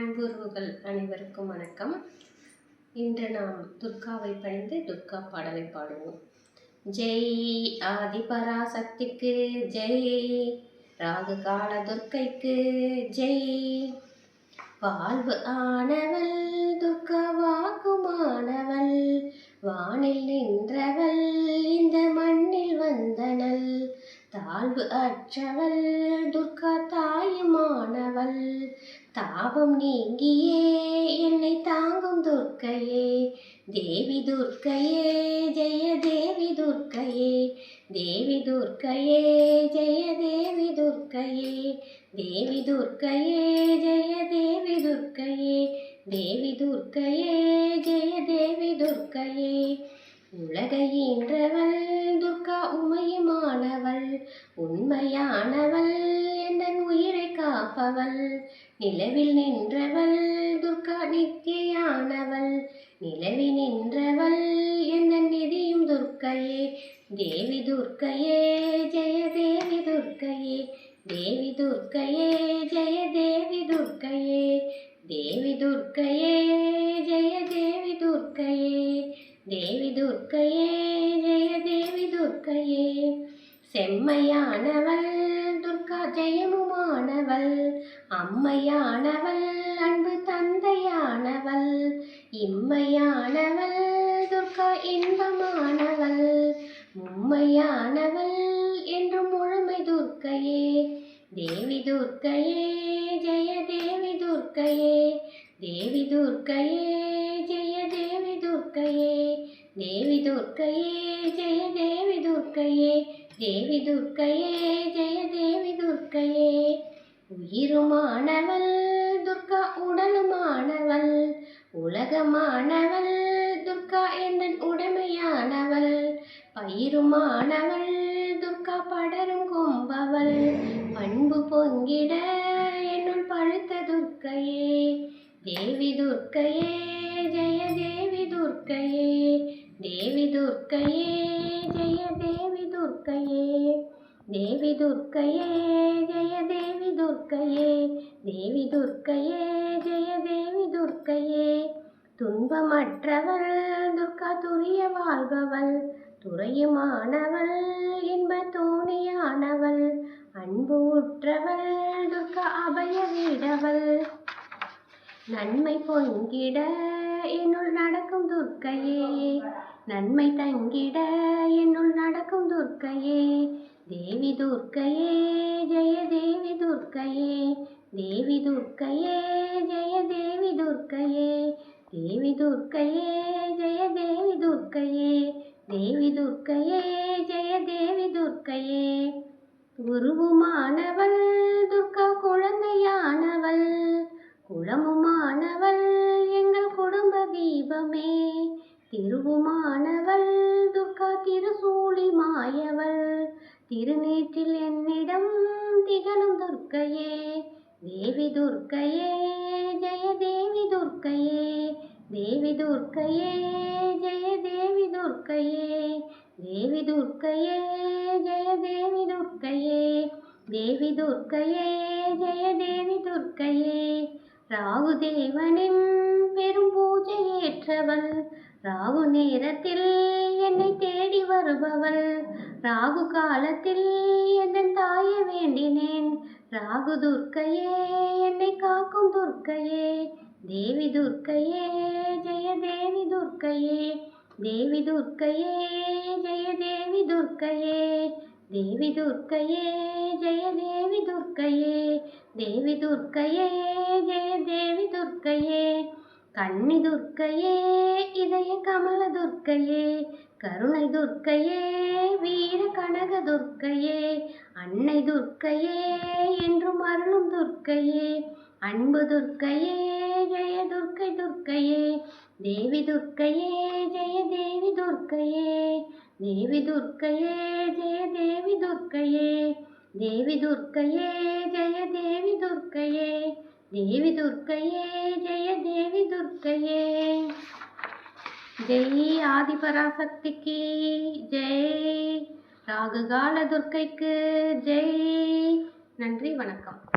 அன்புறவுகள் அனைவருக்கும் வணக்கம். இன்று நாம் துர்காவை பணிந்து துர்கா பாடலை பாடுவோம். ஜெய் ஆதிபராசக்திக்கு ஜெய் ராகு கால துர்க்கைக்கு ஜெய். வாழ்வு ஆனவள் துர்கா வாக்குமானவள் வானில் நின்றவள் இந்த மண்ணில் வந்தனள். தாழ்வு அற்றவள் துர்கா தாயுமா தாபம் நீங்கியே என்னை தாங்கும் துர்க்கையே. தேவி துர்க்கையே ஜெய தேவி துர்க்கையே. தேவி துர்க்கையே ஜெய தேவி துர்க்கையே. தேவி துர்க்கையே ஜெய தேவி துர்க்கையே. தேவி துர்க்கையே ஜெய தேவி துர்க்கையே. உலகையின்றவள் துர்கா உமையுமானவள். உண்மையானவள் காப்பவள் நிலவில் நின்றவள் துர்கா நித்தியானவள் நிலவி நின்றவள் என் நிதியும் துர்க்கையே. தேவி துர்க்கையே ஜெய தேவி துர்க்கையே. தேவி துர்க்கையே ஜெய தேவி துர்க்கையே. தேவி துர்க்கையே ஜெய தேவி துர்க்கையே. தேவி துர்க்கையே ஜெய தேவி துர்க்கையே. செம்மையானவள் ஜெயமுமானவள் அம்மையானவள் அன்பு தந்தையானவள் இம்மையானவள் துர்கா இன்பமானவள் உம்மையானவள் என்றும் முழுமை துர்க்கையே. தேவி துர்க்கையே ஜெய தேவி துர்க்கையே. தேவி துர்க்கையே ஜெய தேவி துர்க்கையே. தேவி துர்க்கையே ஜெய தேவி துர்க்கையே. தேவி துர்க்கையே ஜெய தேவி துர்க்கையே துர்க்கையே உயிருமானவள் துர்கா உடலுமானவள் உலகமானவள் துர்கா எந்தன் உடமையானவள் பயிருமானவள் துர்கா படரும் கொம்பவள் பண்பு பொங்கிட என்னுள் பழுத்த துர்க்கையே தேவி துர்க்கையே ஜெய தேவி துர்க்கையே தேவி துர்க்கையே ஜெய தேவி துர்க்கையே. தேவி துர்க்கையே ஜெய தேவி துர்க்கையே தேவி துர்க்கையே ஜெய தேவி துர்க்கையே துன்பமற்றவள் துர்கா துரிய வாழ்பவள் துறையுமானவள் இன்ப தோணியானவள் அன்பு உற்றவள் துர்கா அபய வீடவள். நன்மை பொங்கிட என்னுள் நடக்கும் துர்க்கையே. நன்மை தங்கிட என்னுள் நடக்கும் துர்க்கையே. தேவி துர்க்கையே ஜெய தேவி துர்க்கையே தேவி துர்க்கையே ஜெய தேவி துர்க்கையே தேவி துர்க்கையே ஜெய தேவி துர்க்கையே தேவி துர்க்கையே ஜெய தேவி துர்க்கையே உருவுமானவள் துர்க்கா குழந்தையானவள் குளமுமானவள் எங்கள் குடும்ப தீபமே. திருவுமானவள் துர்க்கா திருசூலி மாயவள் திருநீற்றில் என்னிடம் திகழும் துர்க்கையே. தேவி துர்க்கையே ஜெய தேவி துர்க்கையே. தேவி துர்க்கையே ஜெய தேவி துர்க்கையே. தேவி துர்க்கையே ஜெய தேவி துர்க்கையே. தேவி துர்க்கையே ஜெய தேவி துர்க்கையே. ராகு தேவனின் பெரும் பூஜை ஏற்றவள். ராகு நேரத்தில் என்னை தேடி வருபவள். ராகு காலத்தில் என் தாய வேண்டினேன். ராகு துர்க்கையே என்னை காக்கும் துர்க்கையே. தேவி துர்க்கையே ஜெய தேவி துர்க்கையே. தேவி துர்க்கையே ஜெய தேவி துர்க்கையே. தேவி துர்க்கையே ஜெய தேவி துர்க்கையே. தேவி துர்க்கையே ஜெய தேவி துர்க்கையே. கன்னி துர்க்கையே இதய கமல துர்க்கையே. கருணை துர்க்கையே வீர கனக துர்க்கையே அன்னை துர்க்கையே என்றும் அருளும் துர்க்கையே அன்பு துர்க்கையே ஜெய துர்க்கை துர்க்கையே தேவி துர்க்கையே ஜெய தேவி துர்க்கையே தேவி துர்க்கையே ஜெய தேவி துர்க்கையே தேவி துர்க்கையே ஜெய தேவி துர்க்கையே தேவி துர்க்கையே ஜெய தேவி துர்க்கையே. ஜெய் ஆதிபராசக்திக்கு ஜெய் ராகுகால துர்க்கைக்கு ஜெய். நன்றி வணக்கம்.